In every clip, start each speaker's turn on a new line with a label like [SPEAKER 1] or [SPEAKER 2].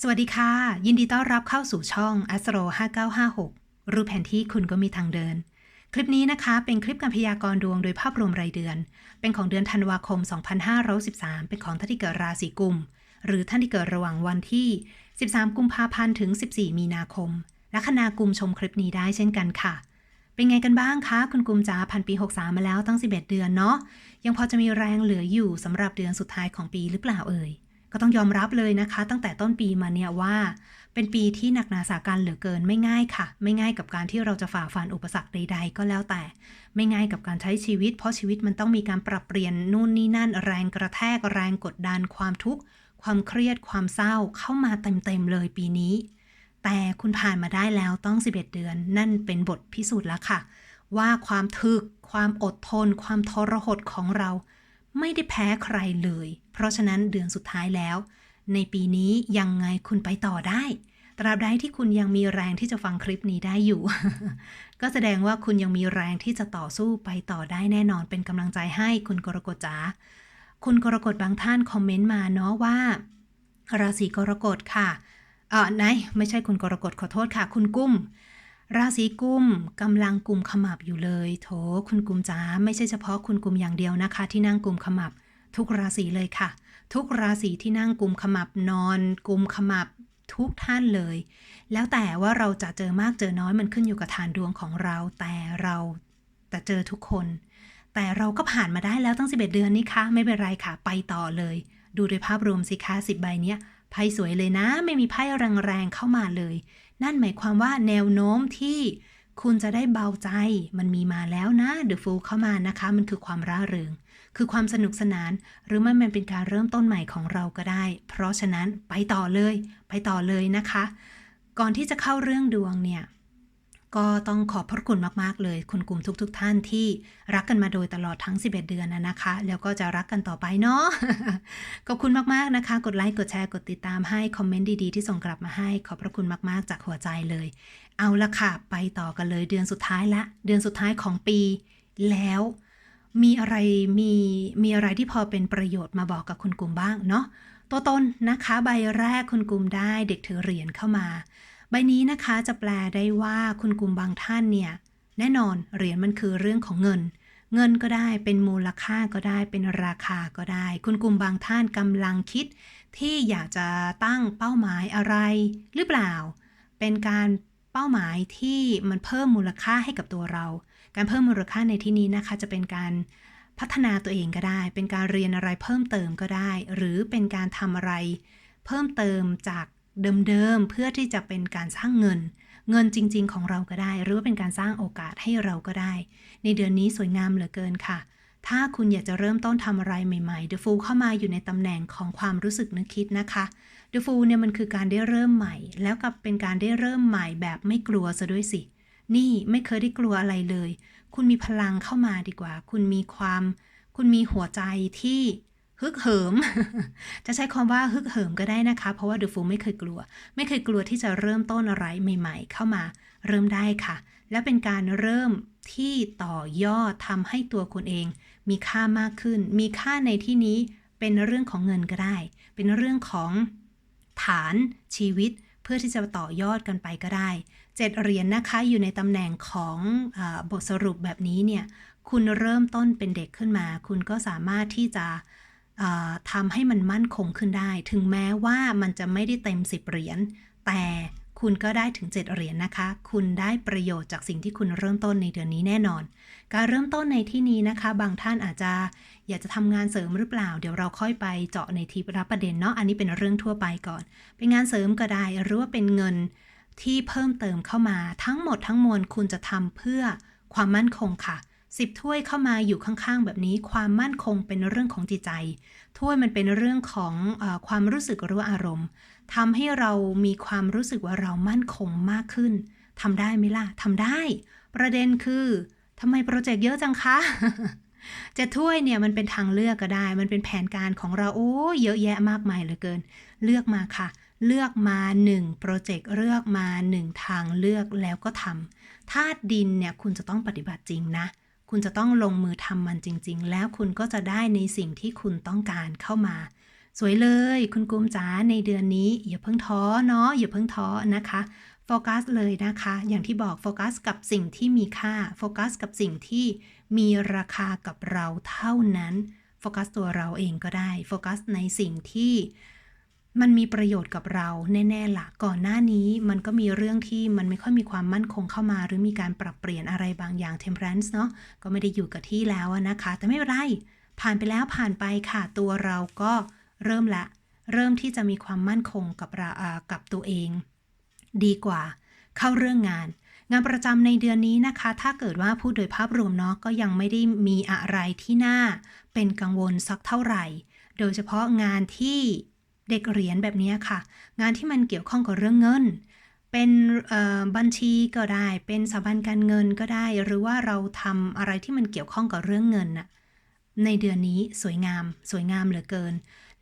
[SPEAKER 1] สวัสดีค่ะ ยินดีต้อนรับเข้าสู่ช่อง Astro 5956 รูปแผนที่คุณก็มีทางเดิน คลิปนี้นะคะ เป็นคลิปการพยากรณ์ดวงโดยภาพรวมรายเดือน เป็นของเดือนธันวาคม 2513 เป็นของท่านที่เกิดราศีกุม หรือท่านที่เกิดระหว่างวันที่ 13 กุมภาพันธ์ถึง 14 มีนาคมและคณากุมชมคลิปนี้ได้เช่นกันค่ะเป็นไงกันบ้างคะ คุณกุมจ๋าพันปี 63 มาแล้วตั้ง 11 เดือนเนาะยังพอจะมีแรงเหลืออยู่สำหรับเดือนสุดท้ายของปีหรือเปล่าเอ่ย ก็ต้องยอมรับเลยนะคะ ตั้งแต่ต้นปีมาเนี่ยว่า เป็นปีที่หนักหนาสาการเหลือเกินไม่ง่ายค่ะ ไม่ง่ายกับการที่เราจะฝ่าฟันอุปสรรคใด ๆ ก็แล้วแต่ ไม่ง่ายกับการใช้ชีวิต เพราะชีวิตมันต้องมีการปรับเปลี่ยนนู่นนี่นั่น แรงกระแทกแรงกดดันความทุกข์ความเครียดความเศร้าเข้ามาเต็มๆเลยปีนี้ แต่คุณผ่านมาได้แล้วต้อง 11 เดือน นั่นเป็นบทพิสูจน์แล้วค่ะ ว่าความถึก ความอดทน ความทรหดของเรา ไม่ได้แพ้ใครเลย เพราะฉะนั้นเดือนสุดท้ายแล้ว ในปีนี้ยังไงคุณไปต่อได้ ตราบใดที่คุณยังมีแรงที่จะฟังคลิปนี้ได้อยู่ ก็แสดงว่าคุณยังมีแรงที่จะต่อสู้ไปต่อได้แน่นอนเป็นกำลังใจให้คุณกรกฎจ๋าคุณกรกฎบางท่านคอมเมนต์มาเนาะว่า ราศีกรกฎค่ะเออไหนไม่ใช่คุณกรกฎขอโทษค่ะ คุณกุ้ม ราศีกุมกำลังกุมขมับอยู่เลย โถคุณกุมจ๋าไม่ใช่เฉพาะคุณกุมอย่างเดียวนะคะ ที่นั่งกุมขมับ ทุกราศีเลยค่ะ ทุกราศีที่นั่งกุมขมับนอน กุมขมับทุกท่านเลย แล้วแต่ว่าเราจะเจอมากเจอน้อยมันขึ้นอยู่กับฐานดวงของเรา แต่เราแต่เจอทุกคน แต่เราก็ผ่านมาได้แล้วตั้ง 11 เดือนนี่คะไม่เป็นไรค่ะ ไปต่อเลย ดูโดยภาพรวมสิคะสิบใบเนี้ยไพ่สวยเลยนะ ไม่มีไพ่แรงๆเข้ามาเลย นั่นหมายความว่าแนวโน้มที่คุณจะได้เบาใจ มันมีมาแล้วนะเดอะฟูเข้ามานะคะ มันคือความร่าเริง คือความสนุกสนาน หรือมันเป็นการเริ่มต้นใหม่ของเราก็ได้ เพราะฉะนั้นไปต่อเลย ไปต่อเลยนะคะ ก่อนที่จะเข้าเรื่องดวงเนี่ยก็ต้องขอบพระคุณมาก ๆ เลย คุณกลุ่มทุกๆท่านที่รักกันมาโดยตลอดทั้ง 11 เดือนนะนะคะ แล้วก็จะรักกันต่อไปเนาะขอบคุณมากๆนะคะ กดไลค์กดแชร์กดติดตามให้คอมเมนต์ดีๆ ที่ส่งกลับมาให้ ขอบพระคุณมากๆ จากหัวใจเลย เอาละค่ะ ไปต่อกันเลยเดือนสุดท้ายละ เดือนสุดท้ายของปี แล้ว มีอะไรมีมีอะไรที่พอเป็นประโยชน์มาบอกกับคุณกลุ่มบ้างเนาะตัวตนนะคะใบแรกคุณกลุ่มได้เด็กถือเหรียญเข้ามา ใบนี้นะคะจะแปลได้ว่าคุณกลุ่มบางท่านเนี่ยแน่นอนเหรียญมันคือเรื่องของเงิน เงินก็ได้เป็นมูลค่าก็ได้เป็นราคาก็ได้ คุณกลุ่มบางท่านกำลังคิด ที่อยากจะตั้งเป้าหมายอะไร หรือเปล่า เป็นการเป้าหมายที่มันเพิ่มมูลค่าให้กับตัวเรา การเพิ่มมูลค่าในที่นี้นะคะจะเป็นการพัฒนาตัวเองก็ได้ เป็นการเรียนอะไรเพิ่มเติมก็ได้ หรือเป็นการทำอะไร เพิ่มเติมจากเดิมๆ เพื่อที่จะเป็นการสร้างเงิน เงินจริง ๆ ของเราก็ได้ หรือว่าเป็นการสร้างโอกาสให้เราก็ได้ ในเดือนนี้สวยงามเหลือเกินค่ะ ถ้าคุณอยากจะเริ่มต้นทำอะไรใหม่ๆ The Fool เข้ามาอยู่ในตำแหน่งของความรู้สึกนึกคิดนะคะ The Fool เนี่ยมันคือการได้เริ่มใหม่ แล้วกับเป็นการได้เริ่มใหม่แบบไม่กลัวซะด้วยสิ นี่ไม่เคยได้กลัวอะไรเลย คุณมีพลังเข้ามาดีกว่า คุณมีความ คุณมีหัวใจที่ฮึกเหิม จะใช้คำว่าฮึกเหิมก็ได้นะคะ เพราะว่า The Fool ไม่เคยกลัว ไม่เคยกลัวที่จะเริ่มต้นอะไรใหม่ ๆ เข้ามาเริ่มได้ค่ะ และเป็นการเริ่มที่ต่อยอดทำให้ตัวคุณเอง มีค่ามากขึ้น มีค่าในที่นี้เป็นเรื่องของเงินก็ได้ เป็นเรื่องของฐานชีวิต เพื่อที่จะต่อยอดกันไปก็ได้ เจ็ดเหรียญนนะคะอยู่ในตำแหน่งของอบทสรุปแบบนี้เนี่ยคุณเริ่มต้นเป็นเด็กขึ้นมา คุณก็สามารถที่จะทำให้มันมั่นคงขึ้นได้ ถึงแม้ว่ามันจะไม่ได้เต็ม 10 เหรียญแต่คุณก็ได้ถึง 7 เหรียญนนะคะ คุณได้ประโยชน์จากสิ่งที่คุณเริ่มต้นในเดือนนี้แน่นอน การเริ่มต้นในที่นี้นะคะ บางท่านอาจจะอยากจะทำงานเสริมหรือเปล่า เดี๋ยวเราค่อยไปเจาะในทีรับประเด็นเนาะ อันนี้เป็นเรื่องทั่วไปก่อน เป็นงานเสริมก็ได้ หรือว่าเป็นเงิน ที่เพิ่มเติมเข้ามาทั้งหมดทั้งมวลคุณจะทำเพื่อความมั่นคงค่ะสิบถ้วยเข้ามาอยู่ข้างๆ แบบนี้ความมั่นคงเป็นเรื่องของจิตใจ ถ้วยมันเป็นเรื่องของอความรู้สึกหรืออารมณ์ทำให้เรามีความรู้สึกว่าเรามั่นคงมากขึ้นทำได้ไหมล่ะทำได้ ประเด็นคือทำไมโปรเจกต์เยอะจังคะจะถ้วยเนี่ยมันเป็นทางเลือกก็ได้ มันเป็นแผนการของเราโอ้เยอะแยะมากมายเหลือเกิน เลือกมาค่ะ เลือกมา1โปรเจกต์เลือกมา1ทางเลือกแล้วก็ทำธาตุดินเนี่ยคุณจะต้องปฏิบัติจริงนะ คุณจะต้องลงมือทำมันจริง ๆ แล้วคุณก็จะได้ในสิ่งที่คุณต้องการเข้ามา สวยเลยคุณกุมจ๋าในเดือนนี้ อย่าเพิ่งท้อเนาะอย่าเพิ่งท้อนะคะโฟกัสเลยนะคะ อย่างที่บอกโฟกัสกับสิ่งที่มีค่าโฟกัสกับสิ่งที่มีราคากับเราเท่านั้นโฟกัสตัวเราเองก็ได้โฟกัสในสิ่งที่ มันมีประโยชน์กับเราแน่ๆละก่อนหน้านี้มันก็มีเรื่องที่มันไม่ค่อยมีความมั่นคงเข้ามา หรือมีการปรับเปลี่ยนอะไรบางอย่าง temperance เนาะก็ไม่ได้อยู่กับที่แล้วนะคะ แต่ไม่เป็นไร ผ่านไปแล้วผ่านไปค่ะ ตัวเราก็เริ่มละ เริ่มที่จะมีความมั่นคงกับเราอ่ากับตัวเอง ดีกว่า เข้าเรื่องงาน งานประจำในเดือนนี้นะคะ ถ้าเกิดว่าพูดโดยภาพรวมเนาะก็ยังไม่ได้มีอะไรที่น่าเป็นกังวลสักเท่าไหร่ โดยเฉพาะงานที่ เด็กเหรียญแบบนี้ค่ะ งานที่มันเกี่ยวข้องกับเรื่องเงิน เป็นบัญชีก็ได้ เป็นสถาบันการเงินก็ได้ หรือว่าเราทำอะไรที่มันเกี่ยวข้องกับเรื่องเงินน่ะในเดือนนี้สวยงาม สวยงามเหลือเกิน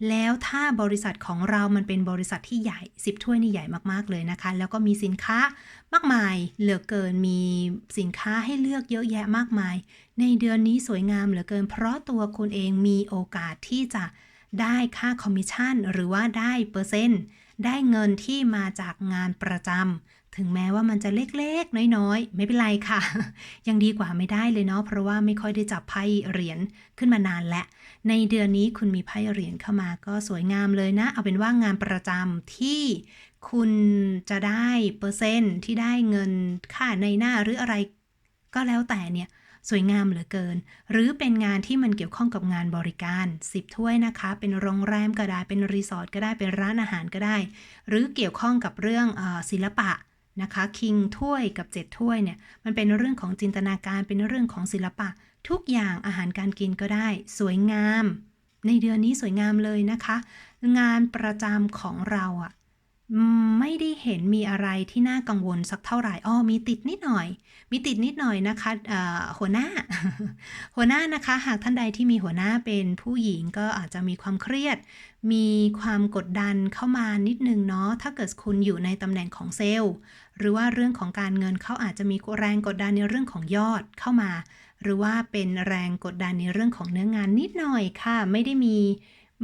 [SPEAKER 1] แล้วถ้าบริษัทของเรามันเป็นบริษัทที่ใหญ่ 10 ถ้วยนี่ใหญ่มากๆเลยนะคะ แล้วก็มีสินค้ามากมายเหลือเกิน มีสินค้าให้เลือกเยอะแยะมากมาย ในเดือนนี้สวยงามเหลือเกิน เพราะตัวคุณเองมีโอกาสที่จะ ได้ค่าคอมมิชชั่นหรือว่าได้เปอร์เซ็นต์ได้เงินที่มาจากงานประจำถึงแม้ว่ามันจะเล็กๆ น้อยๆ ไม่เป็นไรค่ะ ยังดีกว่าไม่ได้เลยเนาะเพราะว่าไม่ค่อยได้จับไพ่เหรียญขึ้นมานานแล้วในเดือนนี้คุณมีไพ่เหรียญเข้ามาก็สวยงามเลยนะ เอาเป็นว่างานประจำที่คุณจะได้เปอร์เซ็นต์ที่ได้เงินค่าในหน้าหรืออะไร ก็แล้วแต่เนี่ย สวยงามเหลือเกิน หรือเป็นงานที่มันเกี่ยวข้องกับงานบริการ 10 ถ้วยนะคะ เป็นโรงแรมก็ได้ เป็นรีสอร์ทก็ได้ เป็นร้านอาหารก็ได้ หรือเกี่ยวข้องกับเรื่องอศิลปะนะคะคิงถ้วยกับ 7 ถ้วยเนี่ย มันเป็นเรื่องของจินตนาการ เป็นเรื่องของศิลปะ ทุกอย่างอาหารการกินก็ได้ สวยงาม ในเดือนนี้สวยงามเลยนะคะ งานประจำของเราอะ ไม่ได้เห็นมีอะไรที่น่ากังวลสักเท่าไหร่อ้อมีติดนิดหน่อย มีติดนิดหน่อยนะคะหัวหน้า หัวหน้านะคะ หากท่านใดที่มีหัวหน้าเป็นผู้หญิงก็อาจจะมีความเครียด มีความกดดันเข้ามานิดนึงเนาะถ้าเกิดคุณอยู่ในตำแหน่งของเซลล์ หรือว่าเรื่องของการเงินเขาอาจจะมีแรงกดดันในเรื่องของยอดเข้ามา หรือว่าเป็นแรงกดดันในเรื่องของเนื้องานนิดหน่อยค่ะ ไม่ได้มี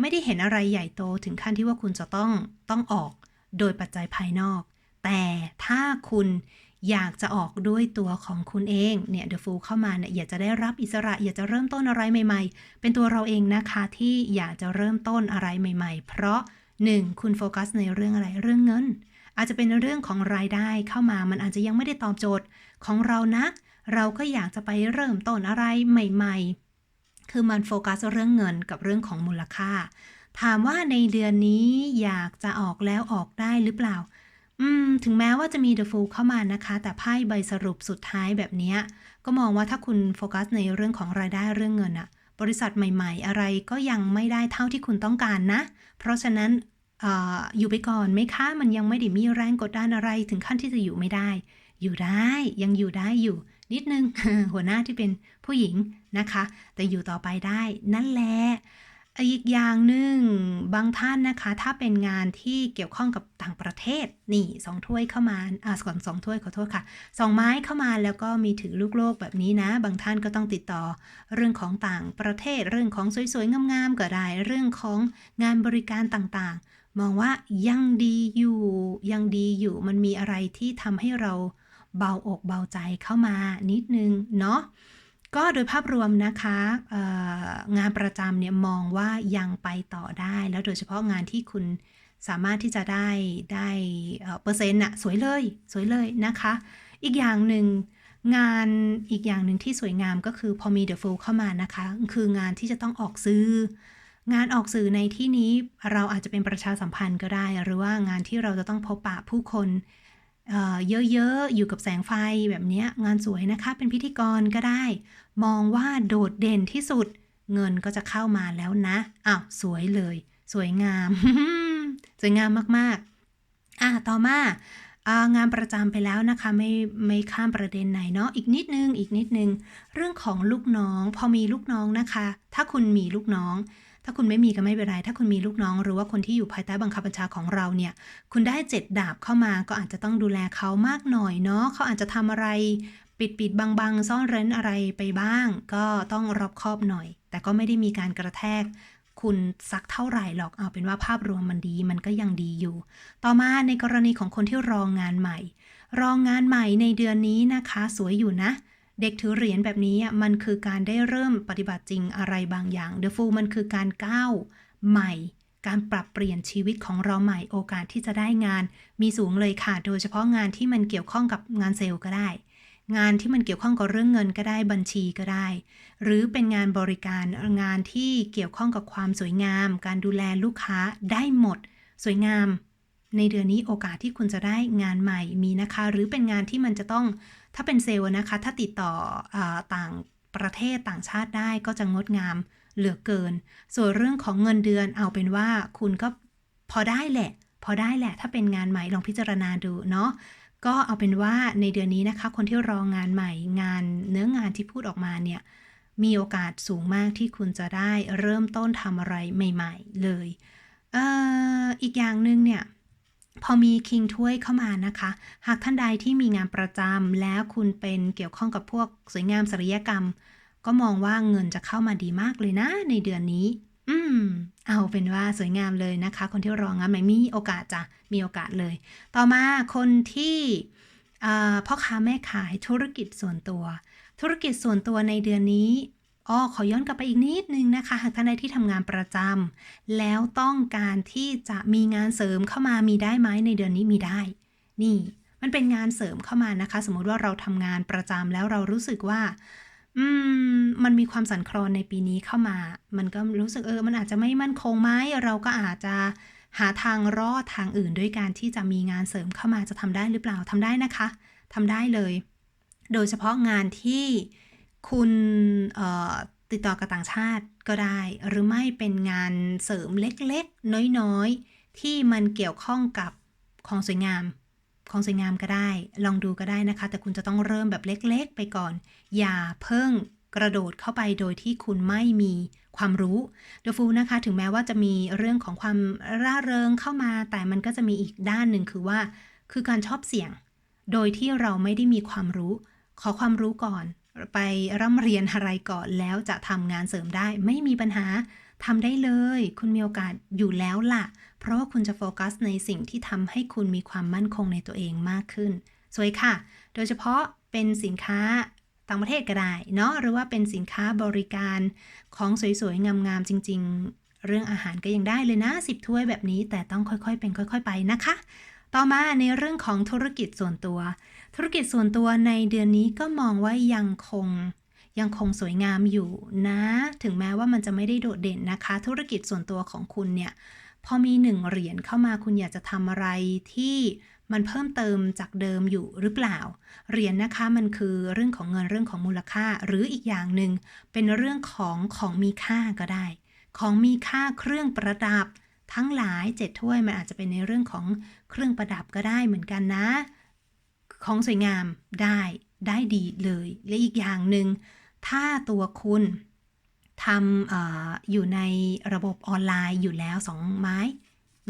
[SPEAKER 1] ไม่ได้เห็นอะไรใหญ่โตถึงขั้นที่ว่าคุณจะต้องต้องออก โดยปัจจัยภายนอก แต่ถ้าคุณอยากจะออกด้วยตัวของคุณเองเนี่ยเดอะฟูเข้ามาเนี่ยอยากจะได้รับอิสระ อยากจะเริ่มต้นอะไรใหม่ ๆ เป็นตัวเราเองนะคะที่อยากจะเริ่มต้นอะไรใหม่ ๆ เพราะ 1. คุณโฟกัสในเรื่องอะไรเรื่องเงิน อาจจะเป็นเรื่องของรายได้เข้ามามันอาจจะยังไม่ได้ตอบโจทย์ของเรานะ เราก็อยากจะไปเริ่มต้นอะไรใหม่ ๆ คือมันโฟกัสเรื่องเงินกับเรื่องของมูลค่า ถามว่าในเดือนนี้อยากจะออกแล้วออกได้หรือเปล่า อืม ถึงแม้ว่าจะมี The Fool เข้ามานะคะ แต่ไพ่ใบสรุปสุดท้ายแบบนี้ ก็มองว่าถ้าคุณโฟกัสในเรื่องของรายได้เรื่องเงินอะบริษัทใหม่ๆ อะไรก็ยังไม่ได้เท่าที่คุณต้องการนะ เพราะฉะนั้นออยู่ไปก่อนไหมคะ มันยังไม่ได้มีแรงกดดันอะไรถึงขั้นที่จะอยู่ไม่ได้ อยู่ได้ยังอยู่ได้อยู่ นิดนึงหัวหน้าที่เป็นผู้หญิงนะคะ แต่อยู่ต่อไปได้นั่นแหละ อีกอย่างหนึ่งบางท่านนะคะ ถ้าเป็นงานที่เกี่ยวข้องกับต่างประเทศนี่สองถ้วยเข้ามาอ่าก่อนสองถ้วยขอโทษค่ะสองไม้เข้ามาแล้วก็มีถือลูกโลกแบบนี้นะ บางท่านก็ต้องติดต่อเรื่องของต่างประเทศ เรื่องของสวยๆงามๆก็ได้ เรื่องของงานบริการต่างๆ มองว่ายังดีอยู่ยังดีอยู่มันมีอะไรที่ทำให้เราเบาอกเบาใจเข้ามานิดนึงเนาะ ก็โดยภาพรวมนะคะงานประจำเนี่ยมองว่ายังไปต่อได้ แล้วโดยเฉพาะงานที่คุณสามารถที่จะได้ได้เอ่อเปอร์เซ็นต์อะสวยเลยสวยเลยนะคะ อีกอย่างหนึ่งงานอีกอย่างหนึ่งที่สวยงามก็คือพอมีเดอะฟูลเข้ามานะคะ คืองานที่จะต้องออกซื้องานออกสื่อในที่นี้เราอาจจะเป็นประชาสัมพันธ์ก็ได้ หรือว่างานที่เราจะต้องพบปะผู้คน เยอะๆ อยู่กับแสงไฟแบบนี้งานสวยนะคะเป็นพิธีกรก็ได้ มองว่าโดดเด่นที่สุด เงินก็จะเข้ามาแล้วนะอ้าวสวยเลย สวยงาม สวยงามมากๆ อะต่อมาอางานประจำไปแล้วนะคะไม่ไม่ข้ามประเด็นไหนเนาะอีกนิดนึงอีกนิดนึง เรื่องของลูกน้อง พอมีลูกน้องนะคะ ถ้าคุณมีลูกน้อง ถ้าคุณไม่มีก็ไม่เป็นไร ถ้าคุณมีลูกน้องหรือว่าคนที่อยู่ภายใต้บังคับบัญชาของเราเนี่ย คุณได้เจ็ดดาบเข้ามาก็อาจจะต้องดูแลเขามากหน่อยเนาะเขาอาจจะทำอะไร ปิดปิดบังบังซ่อนเร้นอะไรไปบ้าง ก็ต้องรอบคอบหน่อย แต่ก็ไม่ได้มีการกระแทกคุณสักเท่าไหร่หรอก เอาเป็นว่าภาพรวมมันดีมันก็ยังดีอยู่ ต่อมาในกรณีของคนที่รองงานใหม่ รองงานใหม่ในเดือนนี้นะคะ สวยอยู่นะ เด็กถือเหรียญแบบนี้มันคือการได้เริ่มปฏิบัติจริงอะไรบางอย่าง The Fool มันคือการก้าวใหม่ การปรับเปลี่ยนชีวิตของเราใหม่โอกาสที่จะได้งาน มีสูงเลยค่ะ โดยเฉพาะงานที่มันเกี่ยวข้องกับงานเซลล์ก็ได้ งานที่มันเกี่ยวข้องกับเรื่องเงินก็ได้บัญชีก็ได้ หรือเป็นงานบริการงานที่เกี่ยวข้องกับความสวยงาม การดูแลลูกค้าได้หมด สวยงาม ในเดือนนี้โอกาสที่คุณจะได้งานใหม่มีนะคะ หรือเป็นงานที่มันจะต้องถ้าเป็นเซลล์นะคะ ถ้าติดต่ออต่างประเทศต่างชาติได้ก็จะงดงามเหลือเกิน ส่วนเรื่องของเงินเดือนเอาเป็นว่าคุณก็พอได้แหละ พอได้แหละ ถ้าเป็นงานใหม่ลองพิจารณาดูเนาะก็เอาเป็นว่าในเดือนนี้นะคะ คนที่รองงานใหม่งานเนื้องานที่พูดออกมาเนี่ยมีโอกาสสูงมากที่คุณจะได้เริ่มต้นทำอะไรใหม่ ๆ เลยเอออีกอย่างหนึ่งเนี่ย พอมีคิงถ้วยเข้ามานะคะ หากท่านใดที่มีงานประจำแล้วคุณเป็นเกี่ยวข้องกับพวกสวยงามศัลยกรรม ก็มองว่าเงินจะเข้ามาดีมากเลยนะ ในเดือนนี้ อืม เอาเป็นว่าสวยงามเลยนะคะ คนที่รองงานใหม่มีโอกาสจะมีโอกาสเลย ต่อมาคนที่พ่อค้าแม่ขายธุรกิจส่วนตัว ธุรกิจส่วนตัวในเดือนนี้ อ้อขอย้อนกลับไปอีกนิดนึงนะคะ หากท่านใดที่ทำงานประจำแล้วต้องการที่จะมีงานเสริมเข้ามามีได้ไหมในเดือนนี้มีได้ นี่มันเป็นงานเสริมเข้ามานะคะ สมมติว่าเราทำงานประจำแล้วเรารู้สึกว่าอืมมันมีความสั่นคลอนในปีนี้เข้ามา มันก็รู้สึกเออ มันอาจจะไม่มั่นคงไหมเราก็อาจจะหาทางรอดทางอื่นด้วยการที่จะมีงานเสริมเข้ามาจะทำได้หรือเปล่าทำได้นะคะทำได้เลย โดยเฉพาะงานที่ คุณติดต่อกับต่างชาติก็ได้ หรือไม่เป็นงานเสริมเล็กๆ น้อยๆ ที่มันเกี่ยวข้องกับของสวยงาม ของสวยงามก็ได้ ลองดูก็ได้นะคะ แต่คุณจะต้องเริ่มแบบเล็กๆ ไปก่อน อย่าเพิ่งกระโดดเข้าไปโดยที่คุณไม่มีความรู้เดฟูนะคะ ถึงแม้ว่าจะมีเรื่องของความร่าเริงเข้ามา แต่มันก็จะมีอีกด้านหนึ่งคือว่า คือการชอบเสี่ยง โดยที่เราไม่ได้มีความรู้ ขอความรู้ก่อน ไปร่ำเรียนอะไรก่อนแล้วจะทำงานเสริมได้ไม่มีปัญหาทำได้เลย คุณมีโอกาสอยู่แล้วล่ะ เพราะว่าคุณจะโฟกัสในสิ่งที่ทำให้คุณมีความมั่นคงในตัวเองมากขึ้น สวยค่ะ โดยเฉพาะเป็นสินค้าต่างประเทศก็ได้เนาะหรือว่าเป็นสินค้าบริการของสวยๆ งามๆ จริง ๆ เรื่องอาหารก็ยังได้เลยนะสิบถ้วยแบบนี้แต่ต้องค่อยๆ เป็นค่อย ๆ ไปนะคะ ต่อมาในเรื่องของธุรกิจส่วนตัว ธุรกิจส่วนตัวในเดือนนี้ก็มองว่ายังคงยังคงสวยงามอยู่นะ ถึงแม้ว่ามันจะไม่ได้โดดเด่นนะคะ ธุรกิจส่วนตัวของคุณเนี่ย พอมีหนึ่งเหรียญเข้ามาคุณอยากจะทำอะไรที่มันเพิ่มเติมจากเดิมอยู่หรือเปล่า เหรียญนะคะมันคือเรื่องของเงินเรื่องของมูลค่า หรืออีกอย่างหนึ่งเป็นเรื่องของของมีค่าก็ได้ ของมีค่าเครื่องประดับทั้งหลายเจ็ดถ้วยมันอาจจะเป็นในเรื่องของ เครื่องประดับก็ได้เหมือนกันนะ ของสวยงามได้ได้ดีเลย และอีกอย่างหนึ่งถ้าตัวคุณทำออยู่ในระบบออนไลน์อยู่แล้วสองไม้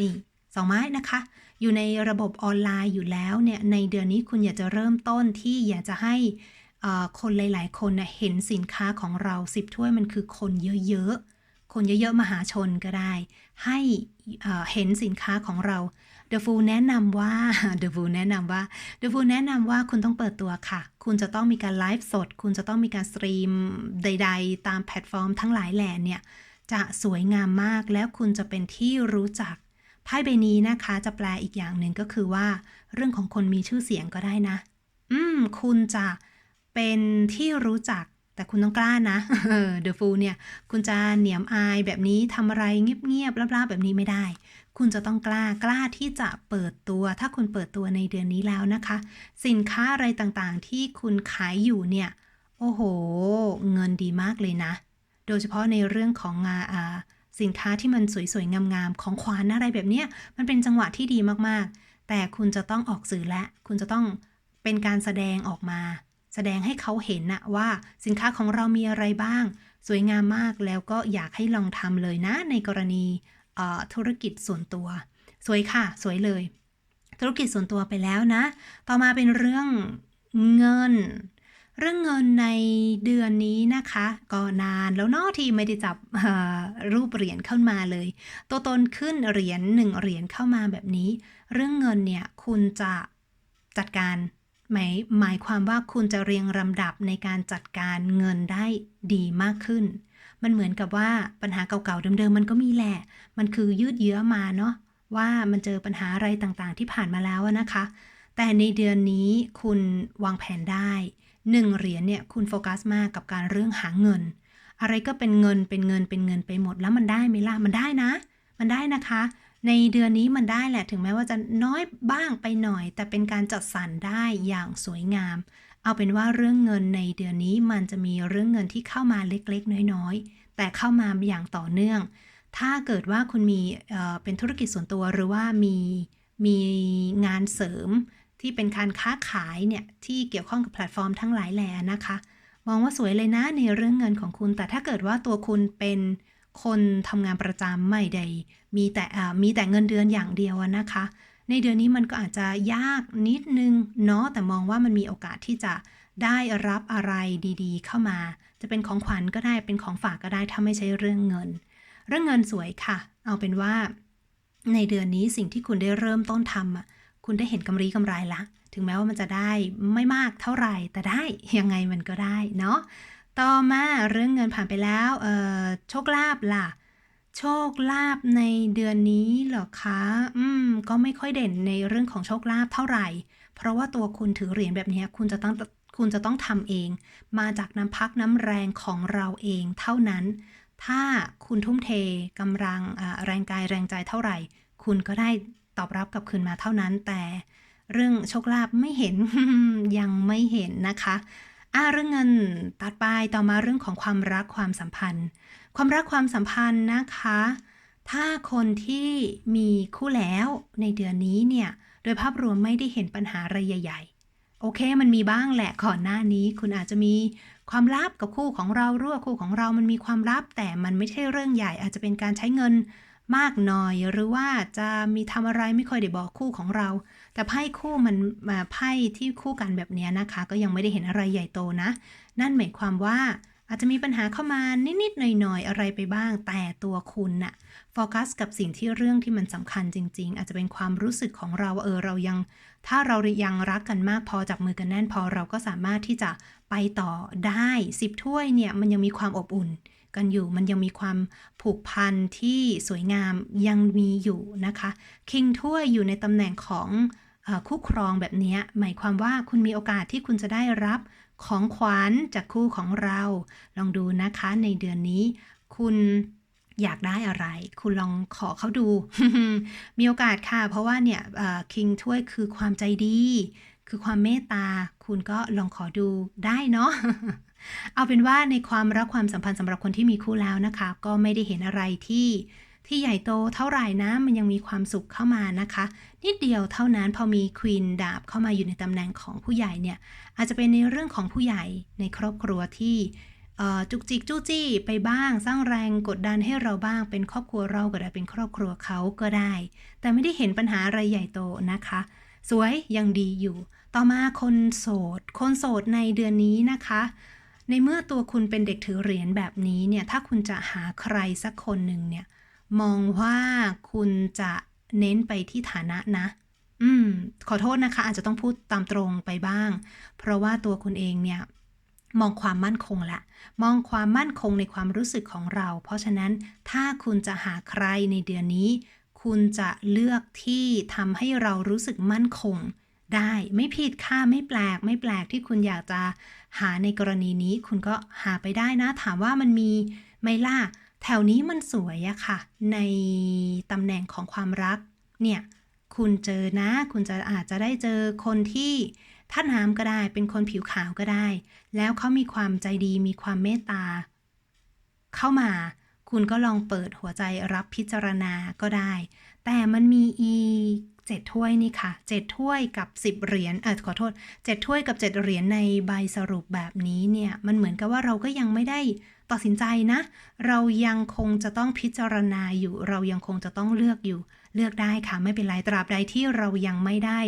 [SPEAKER 1] นี่สองไม้นะคะ อยู่ในระบบออนไลน์อยู่แล้วเนี่ยในเดือนนี้คุณอยากจะเริ่มต้นที่อยากจะให้คนหลาย ๆ คนนะเห็นสินค้าของเราสิบถ้วยมันคือคนเยอะ ๆ คนเยอะ ๆ มหาชนก็ได้ ให้เห็นสินค้าของเรา The Fool แนะนำว่า The Fool แนะนำว่า The Fool แนะนำว่าคุณต้องเปิดตัวค่ะ คุณจะต้องมีการไลฟ์สด คุณจะต้องมีการสตรีมใด ๆ ตามแพลตฟอร์มทั้งหลายแหล่เนี่ยจะสวยงามมากแล้วคุณจะเป็นที่รู้จักไพ่ใบนี้นะคะจะแปลอีกอย่างหนึ่งก็คือว่า เรื่องของคนมีชื่อเสียงก็ได้นะ อืม คุณจะเป็นที่รู้จัก แต่คุณต้องกล้านะเดอะฟูเนี่ย คุณจะเหนียมอายแบบนี้ทำอะไรเงียบๆลับๆแบบนี้ไม่ได้ คุณจะต้องกล้ากล้าที่จะเปิดตัว ถ้าคุณเปิดตัวในเดือนนี้แล้วนะคะ สินค้าอะไรต่างๆที่คุณขายอยู่เนี่ย โอ้โห เงินดีมากเลยนะ โดยเฉพาะในเรื่องของงาอาสินค้าที่มันสวยๆ งามๆ ของขวัญอะไรแบบเนี้ย มันเป็นจังหวะที่ดีมากๆ แต่คุณจะต้องออกสื่อและ คุณจะต้องเป็นการแสดงออกมา แสดงให้เขาเห็นนะว่าสินค้าของเรามีอะไรบ้าง สวยงามมากแล้วก็อยากให้ลองทำเลยนะ ในกรณีธุรกิจส่วนตัว สวยค่ะ สวยเลย ธุรกิจส่วนตัวไปแล้วนะ ต่อมาเป็นเรื่องเงิน เรื่องเงินในเดือนนี้นะคะ ก็นานแล้วเนาะที่ไม่ได้จับรูปเหรียญเข้ามาเลย ตัวตนขึ้นเหรียญหนึ่งเหรียญเข้ามาแบบนี้ เรื่องเงินเนี่ยคุณจะจัดการ หมายหมายความว่าคุณจะเรียงลำดับในการจัดการเงินได้ดีมากขึ้น มันเหมือนกับว่าปัญหาเก่าๆเดิมๆมันก็มีแหละ มันคือยืดเยื้อมาเนาะว่ามันเจอปัญหาอะไรต่างๆ ที่ผ่านมาแล้วนะคะ แต่ในเดือนนี้คุณวางแผนได้หนึ่งเหรียญเนี่ยคุณโฟกัสมากกับการเรื่องหาเงิน อะไรก็เป็นเงินเป็นเงินเป็นเงินไปหมดแล้วมันได้ไหมล่ะมันได้นะ มันได้นะคะ ในเดือนนี้มันได้แหละถึงแม้ว่าจะน้อยบ้างไปหน่อย แต่เป็นการจัดสรรได้อย่างสวยงาม เอาเป็นว่าเรื่องเงินในเดือนนี้มันจะมีเรื่องเงินที่เข้ามาเล็กๆ น้อยๆ แต่เข้ามาอย่างต่อเนื่อง ถ้าเกิดว่าคุณมีเเป็นธุรกิจส่วนตัวหรือว่ามีมีงานเสริมที่เป็นการค้าขายเนี่ยที่เกี่ยวข้องกับแพลตฟอร์มทั้งหลายแหล่นะคะ มองว่าสวยเลยนะในเรื่องเงินของคุณ แต่ถ้าเกิดว่าตัวคุณเป็น คนทำงานประจำไม่ได้มีแต่มีแต่เงินเดือนอย่างเดียวนะคะ ในเดือนนี้มันก็อาจจะยากนิดนึงเนาะแต่มองว่ามันมีโอกาสที่จะได้รับอะไรดีๆ เข้ามา จะเป็นของขวัญก็ได้เป็นของฝากก็ได้ถ้าไม่ใช่เรื่องเงิน เรื่องเงินสวยค่ะ เอาเป็นว่า ในเดือนนี้สิ่งที่คุณได้เริ่มต้นทำอะคุณได้เห็นกำไรกำไรละ ถึงแม้ว่ามันจะได้ไม่มากเท่าไหร่แต่ได้ยังไงมันก็ได้เนาะ ต่อมาเรื่องเงินผ่านไปแล้วโชคลาภล่ะ โชคลาภในเดือนนี้เหรอคะ อืม ก็ไม่ค่อยเด่นในเรื่องของโชคลาภเท่าไหร่ เพราะว่าตัวคุณถือเหรียญแบบนี้คุณจะต้องคุณจะต้องทำเอง มาจากน้ำพักน้ำแรงของเราเองเท่านั้น ถ้าคุณทุ่มเทกำลังอ่าแรงกายแรงใจเท่าไหร่ คุณก็ได้ตอบรับกลับคืนมาเท่านั้น แต่เรื่องโชคลาภไม่เห็นยังไม่เห็นนะคะ อ่าเรื่องเงินตัดไปต่อมาเรื่องของความรักความสัมพันธ์ ความรักความสัมพันธ์นะคะ ถ้าคนที่มีคู่แล้วในเดือนนี้เนี่ย โดยภาพรวมไม่ได้เห็นปัญหาอะไรใหญ่ๆ โอเค มันมีบ้างแหละก่อนหน้านี้ คุณอาจจะมีความลับกับคู่ของเรารือว่าคู่ของเรามันมีความลับ แต่มันไม่ใช่เรื่องใหญ่ อาจจะเป็นการใช้เงินมากหน่อย หรือว่าจะมีทำอะไรไม่ค่อยได้บอกคู่ของเรา แต่ไพ่คู่มันมาไพ่ที่คู่กันแบบนี้นะคะ ก็ยังไม่ได้เห็นอะไรใหญ่โตนะ นั่นหมายความว่าอาจจะมีปัญหาเข้ามานิดๆหน่อยๆอะไรไปบ้าง แต่ตัวคุณน่ะโฟกัสกับสิ่งที่เรื่องที่มันสำคัญจริง ๆ อาจจะเป็นความรู้สึกของเราเออเรายัง ถ้าเรายังรักกันมากพอจับมือกันแน่นพอเราก็สามารถที่จะไปต่อได้สิบถ้วยเนี่ยมันยังมีความอบอุ่น กันอยู่ มันยังมีความผูกพันที่สวยงามยังมีอยู่นะคะ คิงถ้วยอยู่ในตำแหน่งของอคู่ครองแบบนี้ หมายความว่าคุณมีโอกาสที่คุณจะได้รับของขวัญจากคู่ของเรา ลองดูนะคะในเดือนนี้ คุณอยากได้อะไร คุณลองขอเขาดู มีโอกาสค่ะ เพราะว่าเนี่ยคิงถ้วยคือความใจดี คือความเมตตา คุณก็ลองขอดูได้เนาะ เอาเป็นว่าในความรักความสัมพันธ์สำหรับคนที่มีคู่แล้วนะคะ ก็ไม่ได้เห็นอะไรที่ที่ใหญ่โตเท่าไหร่นะมันยังมีความสุขเข้ามานะคะ นิดเดียวเท่านั้นพอมีควีนดาบเข้ามาอยู่ในตำแหน่งของผู้ใหญ่เนี่ยอาจจะเป็นในเรื่องของผู้ใหญ่ในครอบครัวที่จุกจิกจู้จี้ไปบ้าง สร้างแรงกดดันให้เราบ้างเป็นครอบครัวเราก็ได้เป็นครอบครัวเขาก็ได้ แต่ไม่ได้เห็นปัญหาอะไรใหญ่โตนะคะ สวยยังดีอยู่ ต่อมาคนโสด คนโสดในเดือนนี้นะคะ ในเมื่อตัวคุณเป็นเด็กถือเหรียญแบบนี้เนี่ย ถ้าคุณจะหาใครสักคนหนึ่งเนี่ย มองว่าคุณจะเน้นไปที่ฐานะนะ อืม ขอโทษนะคะ อาจจะต้องพูดตามตรงไปบ้าง เพราะว่าตัวคุณเองเนี่ย มองความมั่นคงละ มองความมั่นคงในความรู้สึกของเรา เพราะฉะนั้นถ้าคุณจะหาใครในเดือนนี้ คุณจะเลือกที่ทำให้เรารู้สึกมั่นคง ได้ไม่ผิดค่ะไม่แปลก ไม่แปลกที่คุณอยากจะหาในกรณีนี้ คุณก็หาไปได้นะ ถามว่ามันมีไม่ล่าแถวนี้มันสวยอะค่ะ ในตำแหน่งของความรัก เนี่ย คุณเจอนะ คุณจะอาจจะได้เจอคนที่ท่าน้ำก็ได้ เป็นคนผิวขาวก็ได้ แล้วเขามีความใจดีมีความเมตตา เข้ามาคุณก็ลองเปิดหัวใจรับพิจารณาก็ได้ แต่มันมีอีก เจ็ดถ้วยนี่ค่ะเจ็ดถ้วยกับสิบเหรียญเออขอโทษเจ็ดถ้วยกับเจ็ดเหรียญในใบสรุปแบบนี้เนี่ย มันเหมือนกับว่าเราก็ยังไม่ได้ตัดสินใจนะ เรายังคงจะต้องพิจารณาอยู่ เรายังคงจะต้องเลือกอยู่ เลือกได้ค่ะ ไม่เป็นไร ตราบใดที่เรายังไม่ได้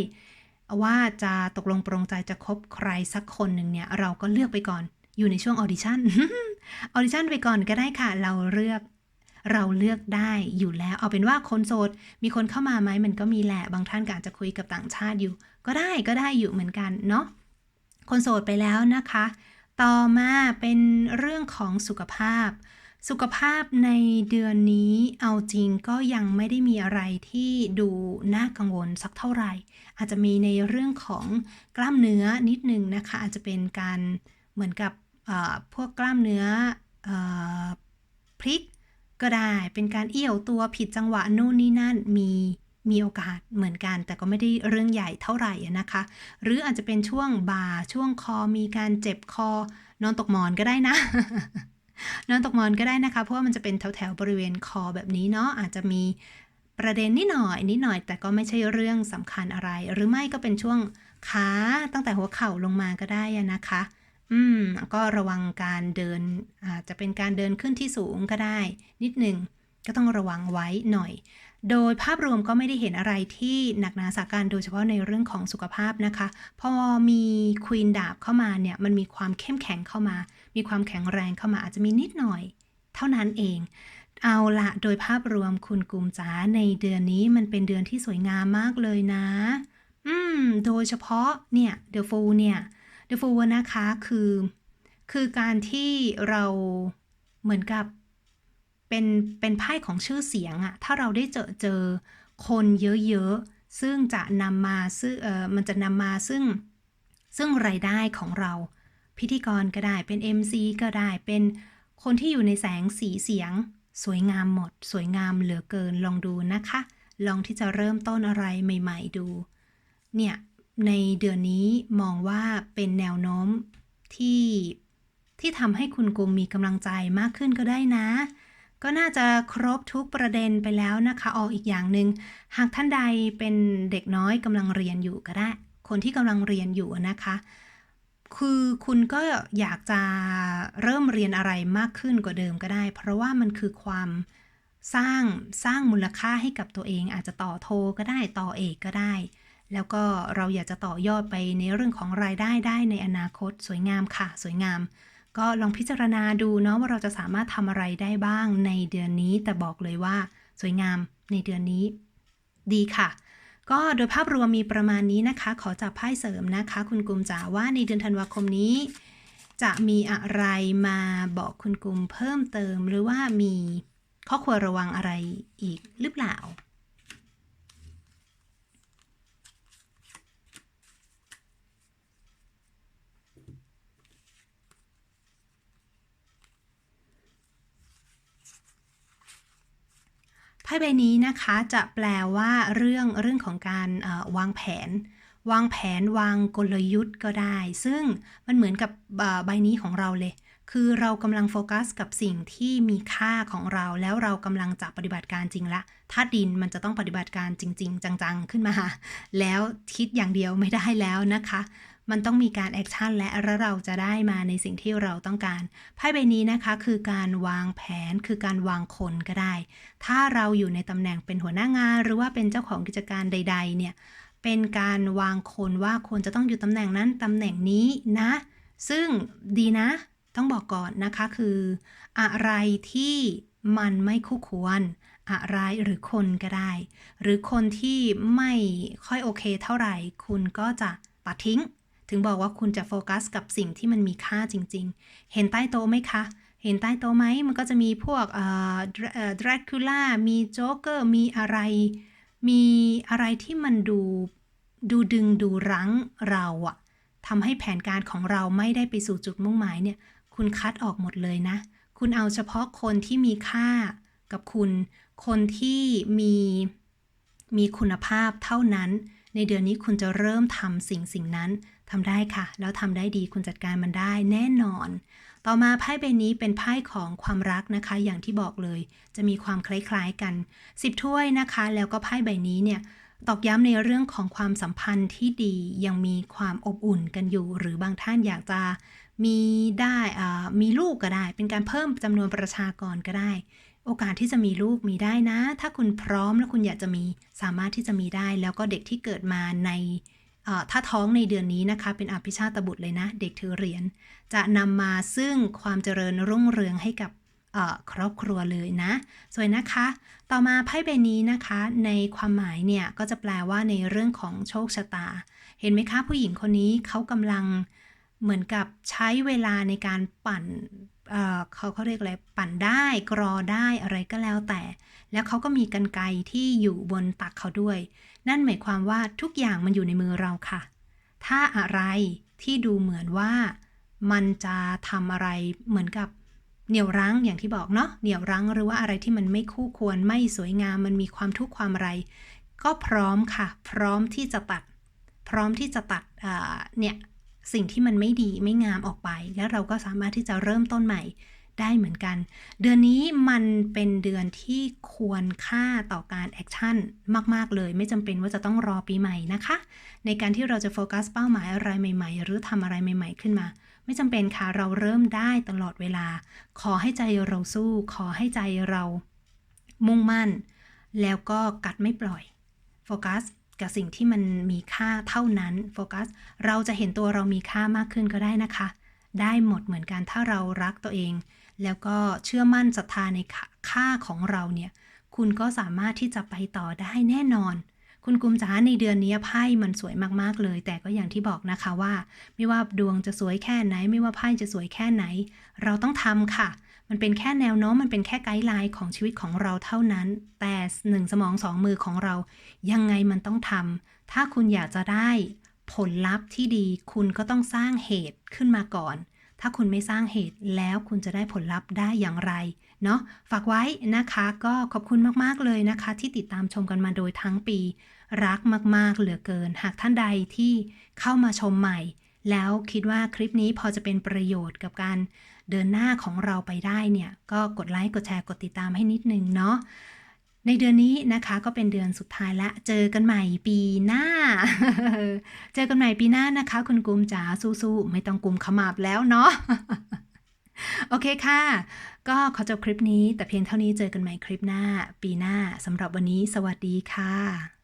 [SPEAKER 1] ว่าจะตกลงปรงใจจะคบใครสักคนหนึ่งเนี่ย เราก็เลือกไปก่อน อยู่ในช่วงออดิชั่น ออดิชั่นไปก่อนก็ได้ค่ะ เราเลือก เราเลือกได้อยู่แล้ว เอาเป็นว่าคนโสด มีคนเข้ามาไหมมันก็มีแหละ บางท่านก็อาจจะคุยกับต่างชาติอยู่ ก็ได้ก็ได้อยู่เหมือนกันเนาะ คนโสดไปแล้วนะคะ ต่อมาเป็นเรื่องของสุขภาพ สุขภาพในเดือนนี้เอาจริงก็ยังไม่ได้มีอะไรที่ดูน่ากังวลสักเท่าไหร่ อาจจะมีในเรื่องของกล้ามเนื้อนิดนึงนะคะ อาจจะเป็นการเหมือนกับพวกกล้ามเนื้อเออพลิก ก็ได้เป็นการเอี้ยวตัวผิดจังหวะนู่นนี่นั่นมีมีโอกาสเหมือนกัน แต่ก็ไม่ได้เรื่องใหญ่เท่าไหร่นะคะ หรืออาจจะเป็นช่วงบ่าช่วงคอมีการเจ็บคอ นอนตกหมอนก็ได้นะ นอนตกหมอนก็ได้นะคะ เพราะว่ามันจะเป็นแถวๆบริเวณคอแบบนี้เนาะอาจจะมีประเด็นนิดหน่อยนิดหน่อย แต่ก็ไม่ใช่เรื่องสำคัญอะไร หรือไม่ก็เป็นช่วงขาตั้งแต่หัวเข่าลงมาก็ได้นะคะ อืมก็ระวังการเดินอาจจะเป็นการเดินขึ้นที่สูงก็ได้ นิดหนึ่งก็ต้องระวังไว้หน่อย โดยภาพรวมก็ไม่ได้เห็นอะไรที่หนักหนาสาการโดยเฉพาะในเรื่องของสุขภาพนะคะ พอมีควีนดาบเข้ามาเนี่ยมันมีความเข้มแข็งเข้ามา มีความแข็งแรงเข้ามาอาจจะมีนิดหน่อย เท่านั้นเอง เอาละโดยภาพรวมคุณกุมจ๋าในเดือนนี้มันเป็นเดือนที่สวยงามมากเลยนะ อืม โดยเฉพาะเนี่ยเดอะฟูเนี่ย เดอะฟูนะคะคือ คือการที่เราเหมือนกับเป็นเป็นไพ่ของชื่อเสียงอะถ้าเราได้เจอเจอคนเยอะๆ ซึ่งจะนำมาซึ่งเออมันจะนำมาซึ่งซึ่งรายได้ของเรา พิธีกรก็ได้เป็น MC ก็ได้เป็นคนที่อยู่ในแสงสีเสียง สวยงามหมด สวยงามเหลือเกินลองดูนะคะ ลองที่จะเริ่มต้นอะไรใหม่ ๆ ดู เนี่ย ในเดือนนี้มองว่าเป็นแนวโน้มที่ที่ทำให้คุณกุมมีกำลังใจมากขึ้นก็ได้นะ ก็น่าจะครบทุกประเด็นไปแล้วนะคะออกอีกอย่างหนึ่งหากท่านใดเป็นเด็กน้อยกำลังเรียนอยู่ก็ได้ คนที่กำลังเรียนอยู่นะคะ คือคุณก็อยากจะเริ่มเรียนอะไรมากขึ้นกว่าเดิมก็ได้ เพราะว่ามันคือความสร้างสร้างมูลค่าให้กับตัวเอง อาจจะต่อโทก็ได้ต่อเอกก็ได้ แล้วก็เราอยากจะต่อยอดไปในเรื่องของรายได้ได้ในอนาคตสวยงามค่ะ สวยงาม ก็ลองพิจารณาดูเนาะว่าเราจะสามารถทำอะไรได้บ้างในเดือนนี้ แต่บอกเลยว่า สวยงามในเดือนนี้ ดีค่ะ ก็โดยภาพรวมมีประมาณนี้นะคะ ขอจับไพ่เสริมนะคะ คุณกุมจ๋าว่าในเดือนธันวาคมนี้ จะมีอะไรมาบอกคุณกุมเพิ่มเติม หรือว่ามีข้อควรระวังอะไรอีกหรือเปล่า พ่ใบนี้นะคะจะแปลว่าเรื่องเรื่องของการวางแผน วางแผนวางกลยุทธ์ก็ได้ ซึ่งมันเหมือนกับใบนี้ของเราเลย คือเรากำลังโฟกัสกับสิ่งที่มีค่าของเรา แล้วเรากำลังจะปฏิบัติการจริงละธาดินมันจะต้องปฏิบัติการจริง ๆ จังๆ ขึ้นมา แล้วคิดอย่างเดียวไม่ได้แล้วนะคะ มันต้องมีการแอคชั่นและเราจะได้มาในสิ่งที่เราต้องการไพ่ใบนี้นะคะคือการวางแผนคือการวางคนก็ได้ ถ้าเราอยู่ในตำแหน่งเป็นหัวหน้างาน หรือว่าเป็นเจ้าของกิจการใด ๆ เนี่ยเป็นการวางคนว่าควรจะต้องอยู่ตำแหน่งนั้นตำแหน่งนี้นะ ซึ่งดีนะ ต้องบอกก่อนนะคะคือ อะไรที่มันไม่คู่ควร อะไรหรือคนก็ได้ หรือคนที่ไม่ค่อยโอเคเท่าไหร่ คุณก็จะตัดทิ้ง ถึงบอกว่าคุณจะโฟกัสกับสิ่งที่มันมีค่าจริง ๆ เห็นใต้โต๊ะไหมคะ เห็นใต้โต๊ะไหม มันก็จะมีพวกเอ่อดรากูล่ามีโจ๊กเกอร์ มีอะไร มีอะไรที่มันดูดูดึงดูรั้งเราอะทำให้แผนการของเราไม่ได้ไปสู่จุดมุ่งหมายเนี่ย คุณคัดออกหมดเลยนะ คุณเอาเฉพาะคนที่มีค่ากับคุณ คนที่มีมีคุณภาพเท่านั้น ในเดือนนี้คุณจะเริ่มทำสิ่งสิ่งนั้น ทำได้ค่ะ แล้วทำได้ดีคุณจัดการมันได้แน่นอน ต่อมาไพ่ใบนี้เป็นไพ่ของความรักนะคะ อย่างที่บอกเลย จะมีความคล้ายๆกัน 10 ถ้วยนะคะ แล้วก็ไพ่ใบนี้เนี่ยตอกย้ำในเรื่องของความสัมพันธ์ที่ดียังมีความอบอุ่นกันอยู่ หรือบางท่านอยากจะมีได้มีลูกก็ได้ เป็นการเพิ่มจำนวนประชากรก็ได้ โอกาสที่จะมีลูกมีได้นะ ถ้าคุณพร้อมและคุณอยากจะมีสามารถที่จะมีได้ แล้วก็เด็กที่เกิดมาใน ถ้าท้องในเดือนนี้นะคะ เป็นอภิชาตบุตรเลยนะ เด็กถือเหรียญจะนำมาซึ่งความเจริญรุ่งเรืองให้กับครอบครัวเลยนะสวยนะคะ ต่อมาไพ่ใบนี้นะคะ ในความหมายเนี่ยก็จะแปลว่าในเรื่องของโชคชะตา เห็นไหมคะผู้หญิงคนนี้เขากำลังเหมือนกับใช้เวลาในการปั่นเเขาเขาเรียกอะไรปั่นได้กรอได้อะไรก็แล้วแต่ แล้วเขาก็มีกันไกที่อยู่บนตักเขาด้วย นั่นหมายความว่าทุกอย่างมันอยู่ในมือเราค่ะ ถ้าอะไรที่ดูเหมือนว่ามันจะทำอะไรเหมือนกับเหนี่ยวรั้งอย่างที่บอกเนาะเหนี่ยวรั้งหรือว่าอะไรที่มันไม่คู่ควรไม่สวยงามมันมีความทุกข์ความอะไร ก็พร้อมค่ะ พร้อมที่จะตัด พร้อมที่จะตัดเนี่ยสิ่งที่มันไม่ดีไม่งามออกไป แล้วเราก็สามารถที่จะเริ่มต้นใหม่ ได้เหมือนกัน เดือนนี้มันเป็นเดือนที่ควรค่าต่อการแอคชั่นมาก ๆ เลย ไม่จำเป็นว่าจะต้องรอปีใหม่นะคะ ในการที่เราจะโฟกัสเป้าหมายอะไรใหม่ ๆ หรือทำอะไรใหม่ ๆ ขึ้นมา ไม่จำเป็นค่ะ เราเริ่มได้ตลอดเวลา ขอให้ใจเราสู้ ขอให้ใจเรามุ่งมั่น แล้วก็กัดไม่ปล่อย โฟกัสกับสิ่งที่มันมีค่าเท่านั้น โฟกัส เราจะเห็นตัวเรามีค่ามากขึ้นก็ได้นะคะ ได้หมดเหมือนกันถ้าเรารักตัวเอง แล้วก็เชื่อมั่นศรัทธาในค่าของเราเนี่ย คุณก็สามารถที่จะไปต่อได้แน่นอน คุณกุมจ๋าในเดือนนี้ไพ่มันสวยมากๆเลย แต่ก็อย่างที่บอกนะคะว่า ไม่ว่าดวงจะสวยแค่ไหน ไม่ว่าไพ่จะสวยแค่ไหน เราต้องทำค่ะมันเป็นแค่แนวโน้มมันเป็นแค่ไกด์ไลน์ของชีวิตของเราเท่านั้น แต่หนึ่งสมองสองมือของเรา ยังไงมันต้องทำถ้าคุณอยากจะได้ผลลัพธ์ที่ดี คุณก็ต้องสร้างเหตุขึ้นมาก่อน ถ้าคุณไม่สร้างเหตุแล้วคุณจะได้ผลลัพธ์ได้อย่างไร เนาะฝากไว้นะคะ ก็ขอบคุณมากๆเลยนะคะ ที่ติดตามชมกันมาโดยทั้งปี รักมากๆ เหลือเกิน หากท่านใดที่เข้ามาชมใหม่ แล้วคิดว่าคลิปนี้พอจะเป็นประโยชน์กับการเดินหน้าของเราไปได้เนี่ย ก็กดไลค์กดแชร์กดติดตามให้นิดนึงเนาะ ในเดือนนี้นะคะก็เป็นเดือนสุดท้ายละ เจอกันใหม่ปีหน้า เจอกันใหม่ปีหน้านะคะ คุณกุมจ๋าสู้ๆไม่ต้องกุมขมับแล้วเนาะโอเคค่ะ ก็ขอจบคลิปนี้แต่เพียงเท่านี้เจอกันใหม่คลิปหน้า ปีหน้าสำหรับวันนี้สวัสดีค่ะ